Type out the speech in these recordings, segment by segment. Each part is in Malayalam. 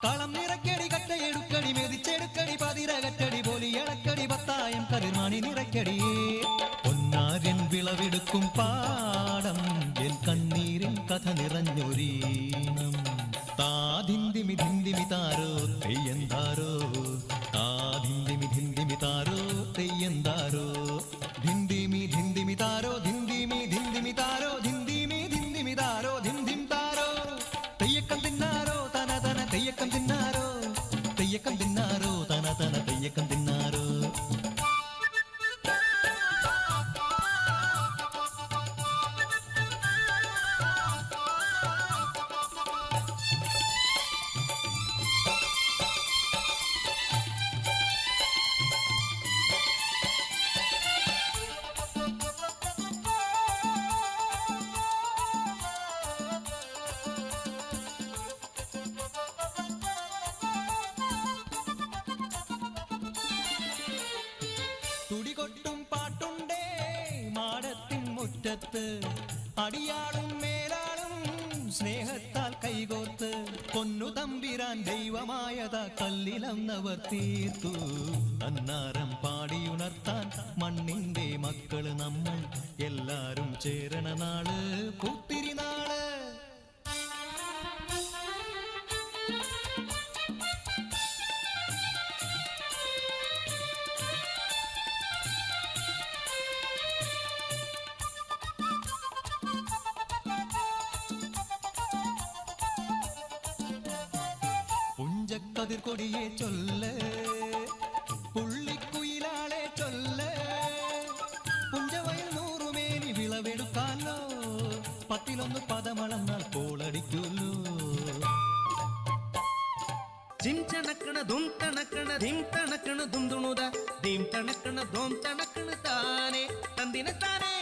കളം നിറക്കടി കട്ടയെടുക്കടി മെതിച്ചെടുക്കടി പതിരകറ്റടി പോലി ഇളക്കടി പത്തായം കതിർമാണി നിറക്കടി പൊന്നാര്യൻ വിളവെടുക്കും പാടം എൻ കണ്ണീരിൻ കഥ നിറഞ്ഞൊരീണം താതിന്തിമി ധിന്തിമി താരോ തെയ്യന്താരോ മുറ്റത്ത് അടിയാളും മേലാളും സ്നേഹത്താൽ കൈകോർത്ത് പൊന്നു തമ്പിരാൻ ദൈവമായത കല്ലിലന്നവർ തീർത്തു. അന്നാരം പാടിയുണർത്താൻ മണ്ണിന്റെ മക്കൾ നമ്മൾ എല്ലാരും ചേരണ നാൾ கொடியே சொல்ல புள்ளி குயிலாளே சொல்ல പുഞ്ചവയൽ നൂറുമേനി വിളവെടുക്കാലോ പത്തിലൊന്ന് പദമളന്നാൽ കോളടിക്കുല്ലോ ജിംചണക്കണ ധും തണക്കണ ധിം തണക്കണ ധും തുണുത ധീം തണക്കണ ധോം തണക്കണ താനേ തന്തിന താനേ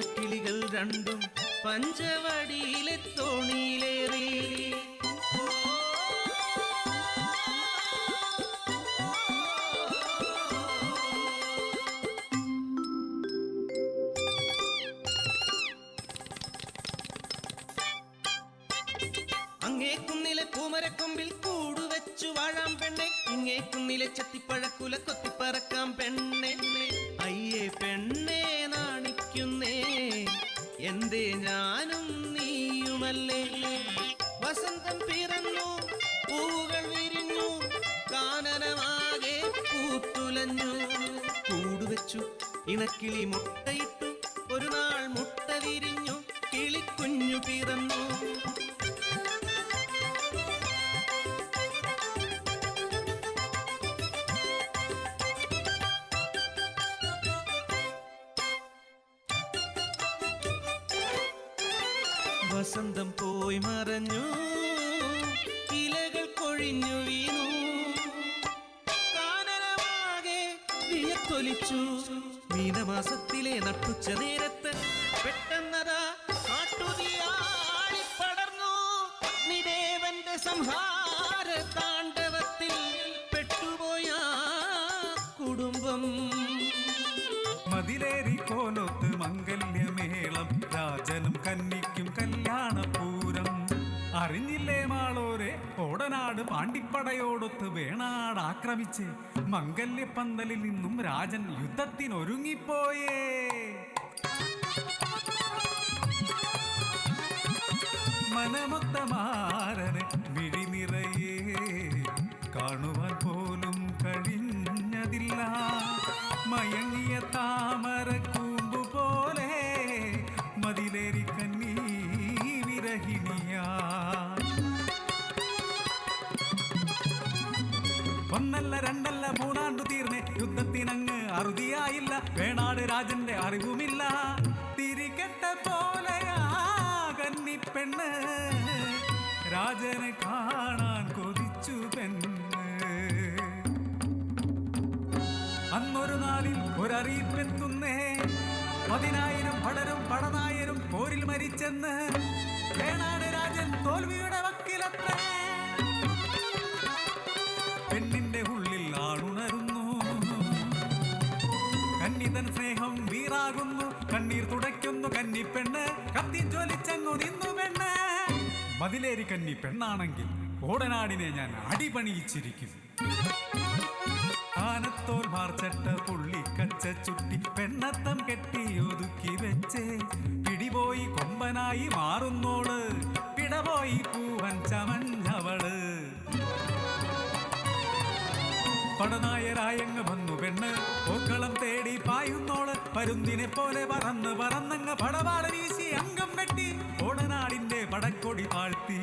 ഇണക്കിളികൾ രണ്ടും പഞ്ചവടിയിലെ തോണിയിലേറി. അങ്ങേ കുന്നിലെ പൂമരക്കൊമ്പിൽ കൂടുവെച്ചു വാഴാം പെണ്ണെ. ഇങ്ങേ കുന്നിലെ ചത്തിപ്പഴക്കുല കൊത്തിപ്പറക്കാം പെണ്ണെ. അയ്യേ പെണ്ണെ. ഇണക്കിളി മുട്ടയിട്ടു. ഒരു നാൾ മുട്ട വിരിഞ്ഞു കിളിക്കുഞ്ഞു പിറന്നു. വസന്തം പോയി മറഞ്ഞു. ഇലകൾ കൊഴിഞ്ഞു വീണു. കാനനമാകെ വിയത്തൊലിച്ചു മീനമാസത്തിലെ നട്ടുച്ച നേരത്ത് പെട്ടെന്നതാ കാട്ടുതിയാളിപ്പടർന്നു നിദേവന്റെ സംഹാര താണ്ഡവത്തിൽ പെട്ടുപോയ കുടുംബം. മതിലേറി കോലൊത്ത് മംഗല്യമേളം രാജനും കന്നിക്കും കല്യാണപൂരം. അറിഞ്ഞില്ലേ പാണ്ടിപ്പടയോടൊത്ത് വേണാട് ആക്രമിച്ച് മംഗല്യപ്പന്തലിൽ നിന്നും രാജൻ യുദ്ധത്തിനൊരുങ്ങിപ്പോയേ. മനമൊത്തമാരന് മിഴി മിഴിനിറയേ കാണുവാൻ അറിവുമില്ല. തിരികെട്ട പോലെയാകന്നി പെണ്ണ്. രാജനെ കാണാൻ കൊതിച്ചു പെണ്ണ്. അന്നൊരു നാളിൽ ഒരറിയിപ്പെത്തുന്നേ. പതിനായിരം പടരും പടനായരും പോരിൽ മരിച്ചെന്ന്. വേണാൻ അതിലേരി കന്നി പെണ്ണാണെങ്കിൽ ഓടനാടിനെ ഞാൻ അടിപണിയിച്ചിരിക്കും. ആനത്തോൽ മാർച്ചട്ട പുള്ളിക്കച്ച ചുട്ടി പെണ്ണത്തം കെട്ടി ഒതുക്കി വെച്ച് പിടിപോയി കൊമ്പനായി മാറുന്നോൾ പിടപോയി പൂവൻ ചമഞ്ഞവൾ. പടനായരായങ്ങ് വന്നു പെണ്ണ് പൂക്കളം തേടി പായുന്നോൾ പരുന്തിനെ പോലെ പറന്ന് പറന്നങ്ങ് പടവാള വീശി അംഗം വെട്ടി. வடக்கொடி வாழ்த்தி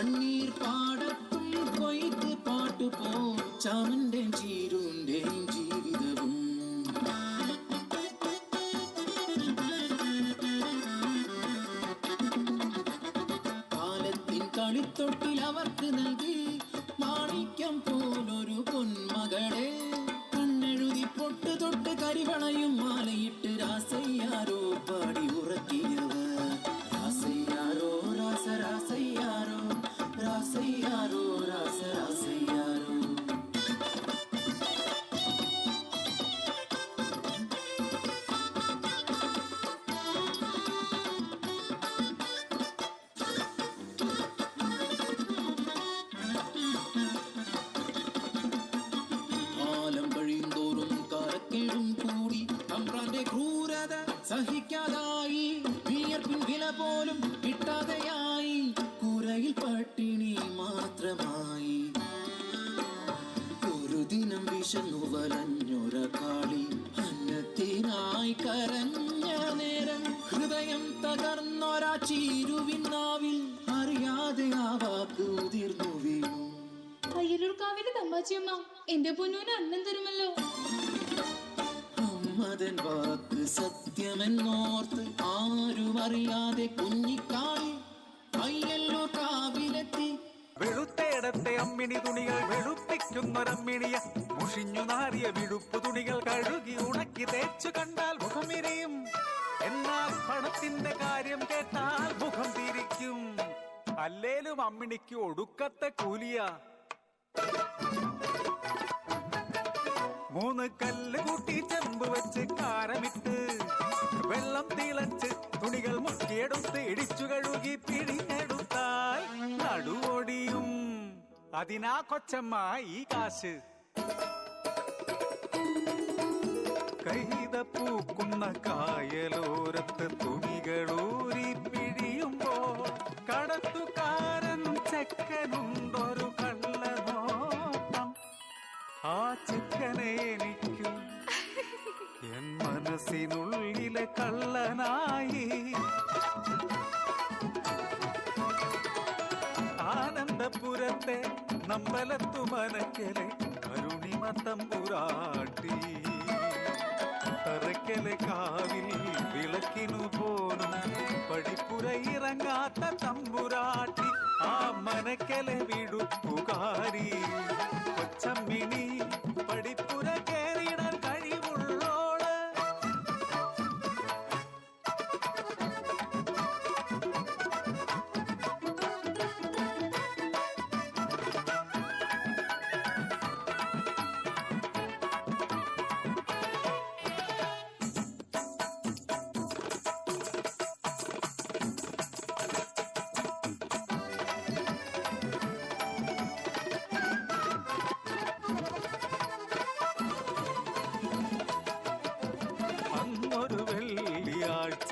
கண்ணீர் பா റമ്മിണി തുണികൾ വെളുപ്പിക്കുന്ന റമ്മിണിയ മുഷിഞ്ഞു നാറിയ വിഴുപ്പ് തുണികൾ കഴുകി ഉണക്കി തേച്ചു കണ്ടാൽ മുഖമിരിയും എന്നാൽ പണത്തിന്റെ കാര്യം കേട്ടാൽ മുഖം തിരിക്കും. അല്ലേലും അമ്മിണിക്ക് ഒടുക്കത്തെ കൂലിയ. മൂന്ന് കല്ല് കൂട്ടി ചെമ്പ് വെച്ച് കാരമിട്ട് വെള്ളം തിളച്ച് തുണികൾ മുക്കിയെടുത്ത് ഇടിച്ചു കഴുകി പിഴിഞ്ഞെടുത്താൽ നടുവൊടിയും അതിനാ കൊച്ചമ്മ ഈ കാശ്. കൈത പൂക്കുന്ന കായലോരത്ത് തുണികളൂരി പിഴിയുമ്പോ കടത്തുകാരൻ ചെക്കനുണ്ടൊരു കള്ളനോട്ടം. ആ ചെക്കനെ എനിക്കു എൻ മനസ്സിനുള്ളിലെ കള്ളനായി നമ്പലത്തു മനക്കലെ കരുണിമ തമ്പുരാട്ടി തറക്കലെ കാവിൽ വിളക്കിനു പോലും പടിപ്പുര ഇറങ്ങാത്ത തമ്പുരാട്ടി ആ മനക്കലെ വിടുപ്പുകാരി കൊച്ചമ്മിണി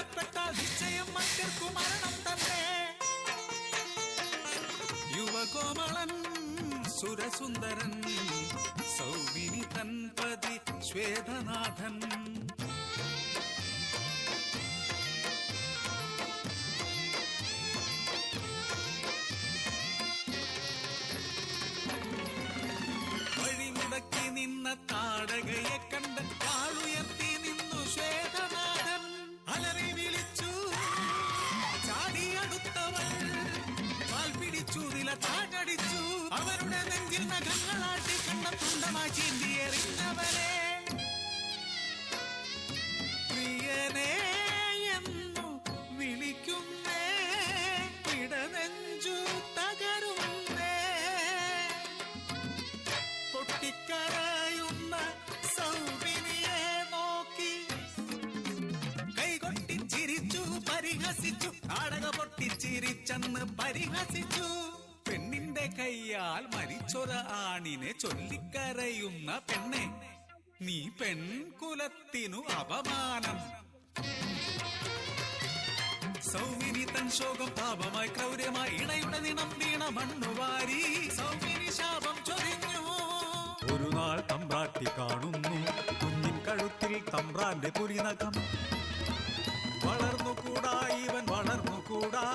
കണ്ണിൽ അകപ്പെട്ടാൽ നിശ്ചയം മറ്റർക്കു മരണം തന്നെ. യുവകോമളൻ കൈയാൽ മരിച്ചൊര ആണിനെ ചൊല്ലിക്കരയുന്ന പെണ്ണെ നീ പെൺകുലത്തിനു അപമാനം. സൗമിനി തൻ ശോകം പാപമായി ക്രൗര്യമായി ഇണയുടെ നിണം വീണ മണ്ണുവാരി സൗമിനി ശാപം ചൊരിഞ്ഞു. ഒരു നാൾ തമ്പ്രാട്ടി കാണുന്നു കുഞ്ഞിൻ കഴുത്തിൽ തമ്പ്രാന്റെ പുരിനഖം. വളർന്നുകൂടാ ഇവൻ വളർന്നുകൂടാ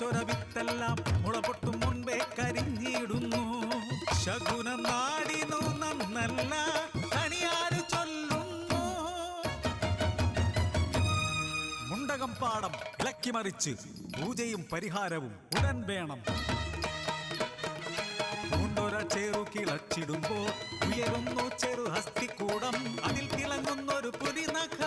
വിതച്ചൊര വിത്തെല്ലാം മുളപൊട്ടും മുൻപേ കരിഞ്ഞിടുന്നു. ശകുനം നാടിനു നന്നല്ല കണിയാര് ചൊല്ലുന്നു. മുണ്ടകം പാടം ഇളക്കിമറിച്ച് പൂജയും പരിഹാരവും ഉടൻ വേണം. പൂണ്ടൊര ചേറു ഉയരുന്നു ചെറു ഹസ്തിക്കൂടം. അതിൽ തിളങ്ങുന്നൊരു പുരിനഖവും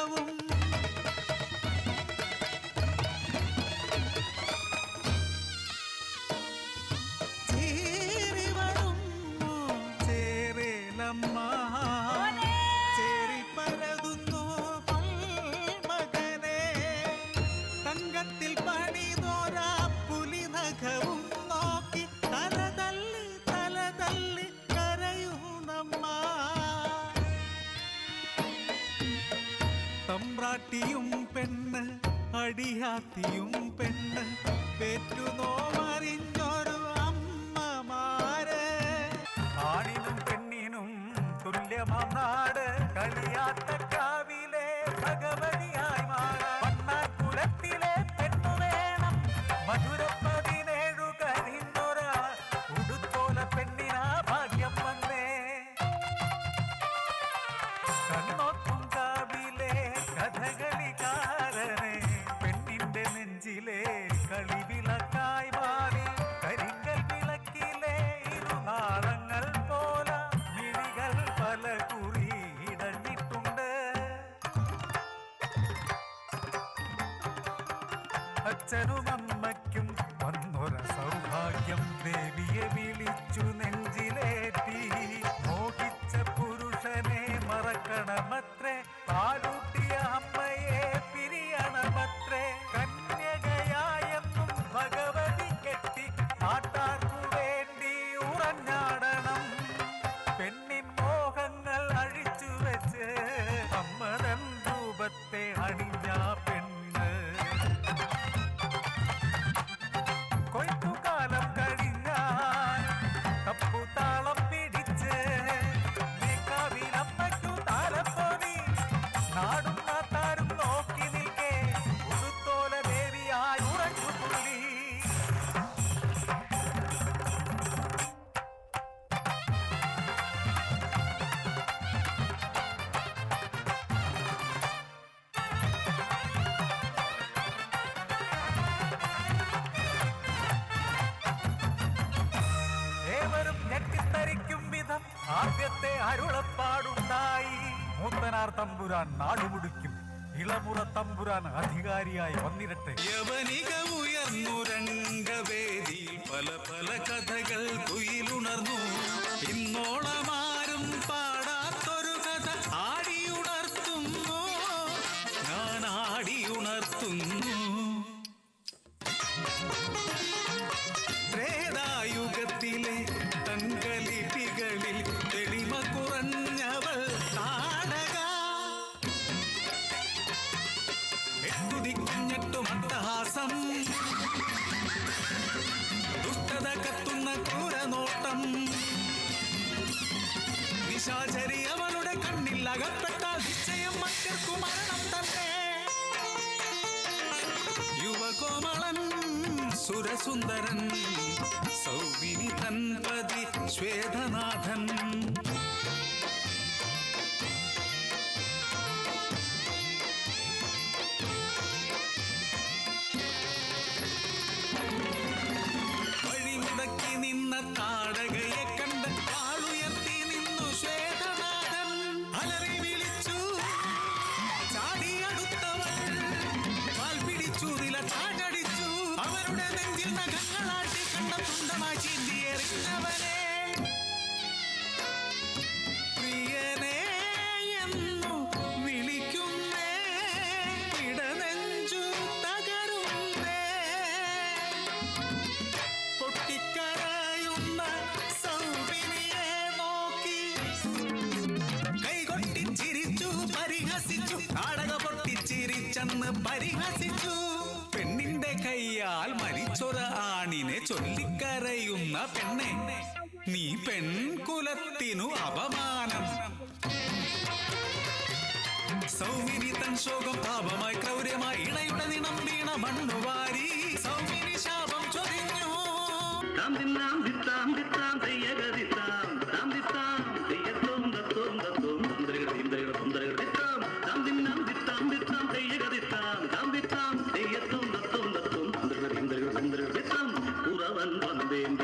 காத்தியும் അച്ഛനും അമ്മയ്ക്കും വന്നൊരു സൗഭാഗ്യം ദേവിയെ വിളിച്ചു. അരുളപ്പാടുണ്ടായി. മൂത്തനാർ തമ്പുരാൻ നാടുമുടിക്കും ഇളമുറ തമ്പുരാൻ അധികാരിയായി വന്നിരട്ടെ. യവനിക രംഗവേദിയിൽ പല പല കഥകൾ കുയിലുണർന്നു. ഇന്നോളമാ കോമളൻ സുരസുന്ദരൻ സൗവിനി തൻപതി ശ്വേത പരിഹസിച്ചു. പെണ്ണിന്റെ കൈയാൽ മരിച്ചൊര ആണിനെ ചൊല്ലിക്കരയുന്ന പെണ്ണെ നീ പെൺകുലത്തിനു അപമാനം. സൗമിനി തൻ ശോകം പാപമായി ക്രൗര്യമായി ഇണയുടെ നിണം വീണ മണ്ണുവാരി. நான் வந்தேன்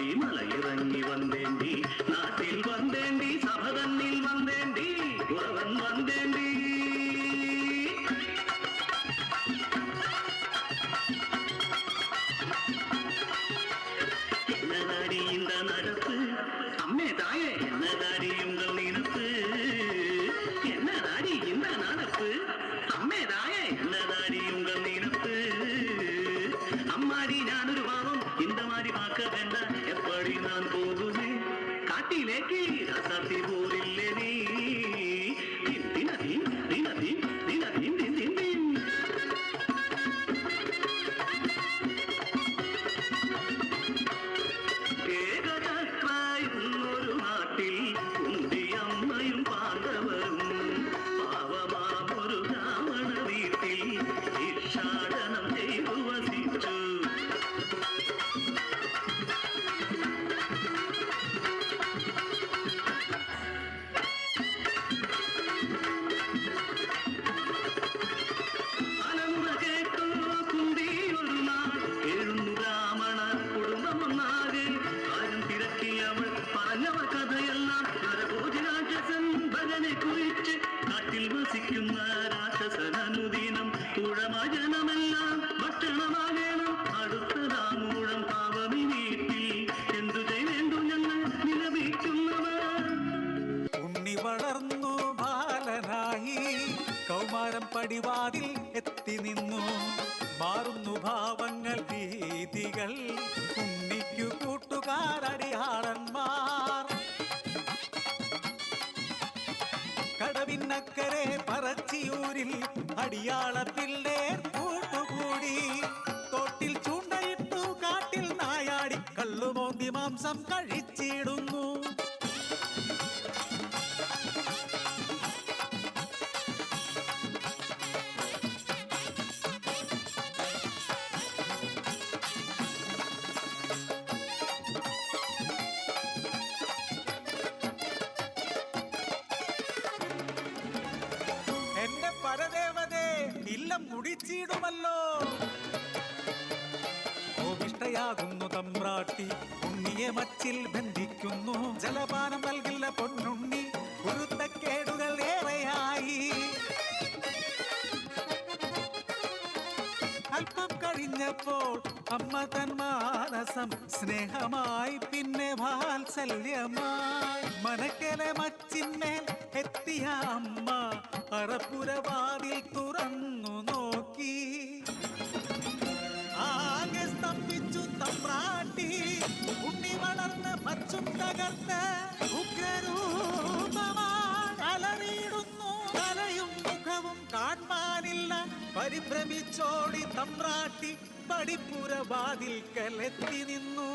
വിലാസം സ്നേഹമായി പിന്നെ വാത്സല്യമായി. മനക്കല മച്ചിന്മേൽ എത്തിയ അമ്മ അറപ്പുരവാതിൽ തുറന്നു നോക്കി. ആകെ സ്തംഭിച്ചു തമ്പ്രാട്ടി ഉണ്ണി വളർന്ന് പച്ചും തകർത്ത് ഉഗ്രരൂപമാണ് തലയും മുഖവും കാൺമാനില്ല പരിഭ്രമിച്ചോടി തമ്പ്രാട്ടി. പടിപ്പുറവാതിൽ കലത്തി നിന്നു.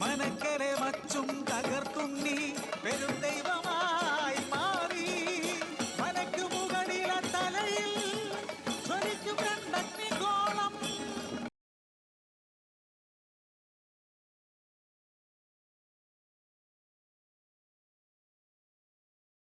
മനക്കരെ മച്ചും നീ പെരുന്തേ